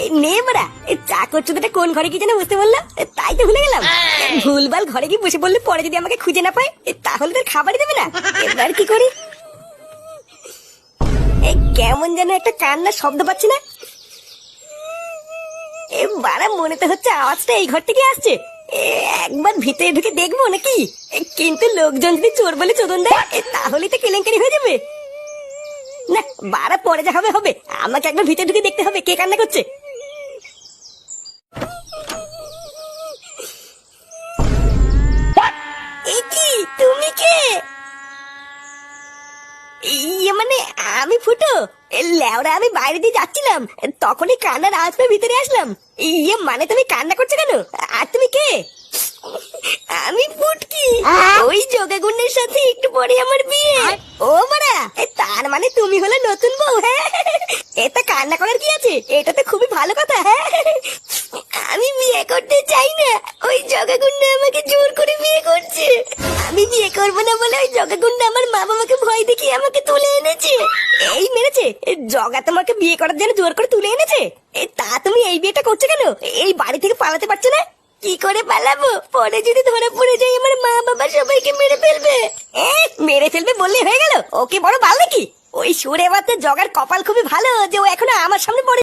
এই নে বড়া এই চা করছ তো এটা কোন ঘরে কি যেন বুঝতে বলল? তাই তো ভুলে গেলাম। ভুলভাল ঘরে গিয়ে বসে বললে পরে যদি আমাকে খুঁজে না পায় তাহলে তোর খাবারই দেবে না। এবার কি করি? কেমন যেন একটা কান্নার শব্দ পাচ্ছি না। এ বাড়া মনে তো হচ্ছে আওয়াজটা এই ঘর থেকে আসছে। একবার ভিতরে ঢুকে দেখব নাকি? কিন্তু লোকজন যদি চোর বলে চোদন দেয় তাহলেই তো কেলেঙ্কারি হয়ে যাবে। না বাড়া পরে যা হবে হবে। আমাকে একবার ভিতরে ঢুকে দেখতে হবে কে কান্না করছে। মানে আমি ফুটো। লেওরা আমি বাইরে দিয়ে যাচ্ছিলাম। তখনই কান্নার আওয়াজ পেয়ে ভিতরে আসলাম। ইয়ে মানে তুমি কান্না করছ কেন? আর তুমি কে? আমি ফুটকি। ওই যোগাগুণের সাথে একটু পরে আমার বিয়ে। ও মারা তার মানে তুমি হলে নতুন বউ হ্যাঁ? এটা কান্না করার কি আছে? এটা তো খুবই ভালো কথা হ্যাঁ? আমি বিয়ে করতে চাই না। ওই জগাগুন্ডা আমাকে জোর করে বিয়ে করছে। আমি বিয়ে করব না বলে ওই জগাগুন্ডা আমার মা বাবাকে ভয় দেখিয়ে আমাকে তুলে এনেছে এই মেরেছে এ, জগা তোমাকে বিয়ে করার জন্য জোর করে তুলে এনেছে। তা তুমি এই বিয়েটা করছ কেন? এই বাড়ি থেকে পালাতে পারছ না? কি করে পালাবো? পরে যদি ধরে পড়ে যাই, আমার মা বাবা সবাইকে মেরে ফেলবে। মেরে ফেলবে বললে হয়ে গেল? ওকে বড় বাল নাকি? ওই সুরে বাতে জগার কপাল খুবই ভালো যে ও এখনও আমার সামনে পড়ে